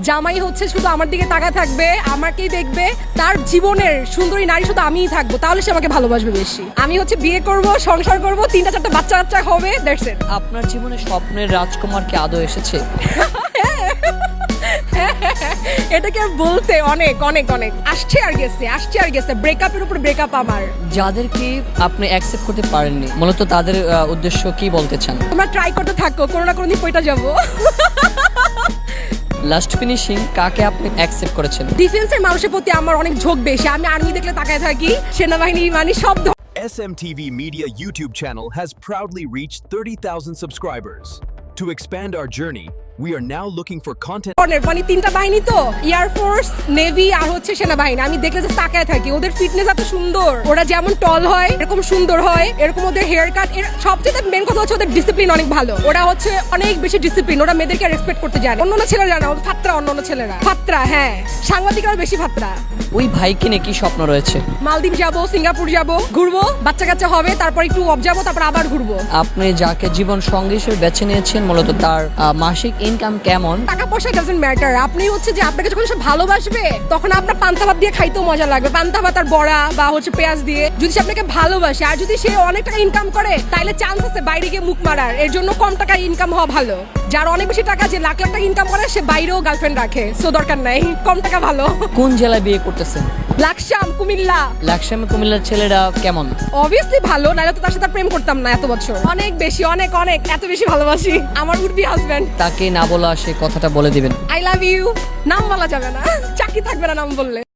জামাই হচ্ছে শুধু আমার দিকে তাকা থাকবে আমাকেই দেখবে তার জীবনের সুন্দরী নারী শুধু আমিই থাকব তাহলে সে আমাকে ভালোবাসবে বেশি। আমি হচ্ছে বিয়ে করব সংসার করব তিনটা চারটা বাচ্চা বাচ্চা হবে দ্যাটস ইট আপনার জীবনে স্বপ্নের রাজকুমার কি আদৌ এসেছে? এটাকে বলতে অনেক অনেক অনেক। আসছে আর গেছে আসছে আর গেছে। ব্রেকআপের উপর ব্রেকআপ আমার। যাদেরকে আপনি অ্যাকসেপ্ট করতে পারেননি মূলত তাদের উদ্দেশ্য কি বলতে চান? তোমরা ট্রাই করতে থাকো কোনো না কোনো দিন পয়টা যাব। লাস্ট ফিনিশিং কাকে আপনি অ্যাকসেপ্ট করেছেন ডিফেন্সের মানুষের প্রতি আমার অনেক ঝোঁক বেশি আমি আর্মি দেখলে তাকায় থাকি সেনাবাহিনী মানে সব SMTV Media YouTube channel has proudly reached 30,000 subscribers. To expand our journey, we are now looking for content. মানে তিনটা বাহিনী তো এয়ারফোর্স নেভি আর হচ্ছে সেনাবাহিনী। আমি দেখলে যে তাকায় থাকি। ওদের ফিটনেস এত সুন্দর। ওরা যেমন টল হয় এরকম সুন্দর হয় এরকম ওদের হেয়ার কাট এর সবচেয়ে মেন কথা হচ্ছে ওদের ডিসিপ্লিন অনেক ভালো। ওরা হচ্ছে অনেক বেশি ডিসিপ্লিন ওরা মেয়েদেরকে রেসপেক্ট করতে জানে। অন্য অন্য ছেলেরা না ফাত্রা অন্য অন্য ছেলেরা। ফাত্রা হ্যাঁ। সাংবাদিকরা বেশি ফাত্রা ওই ভাইকে নিয়ে কি স্বপ্ন রয়েছে? মালদ্বীপ যাব সিঙ্গাপুর যাব ঘুরবো বাচ্চা কাচ্চা হবে তারপর একটু অফ যাব তারপর আবার ঘুরবো। আপনি যাকে জীবন সঙ্গী হিসেবে বেছে নিয়েছেন মূলত তার মাসিক ইনকাম কেমন? টাকা পয়সা ডাজন্ট ম্যাটার আপনি হচ্ছে যে আপনাকে যখন সে ভালোবাসবে, তখন আপনার পান্তা ভাত দিয়ে খাইতেও মজা লাগবে। পান্তা ভাত আর বড়া বা হচ্ছে পেঁয়াজ দিয়ে যদি সে আপনাকে ভালোবাসে, আর যদি সে অনেক টাকা ইনকাম করে তাহলে চান্স আছে বাইরে গিয়ে মুখ মারার। এর জন্য কম টাকা ইনকাম হওয়া ভালো। যার অনেক বেশি টাকা যে লাখ লাখ টাকা ইনকাম করে সে বাইরেও গার্লফ্রেন্ড রাখে। সো দরকার নাই। কম টাকা ভালো। কোন জেলায় বিয়ে করতেছেন? লাকসাম কুমিল্লা। লাকসামে কুমিল্লার ছেলেরা কেমন? অবভিয়াসলি ভালো নাহলে তো তার সাথে প্রেম করতাম না এত বছর। অনেক বেশি অনেক অনেক এত বেশি ভালোবাসি। আমার উঠবি হাজবেন্ড তাকে না বলা সে কথাটা বলে দিবেন। আই লাভ ইউ নাম বলা যাবে না। চাকরি থাকবে না নাম বললে।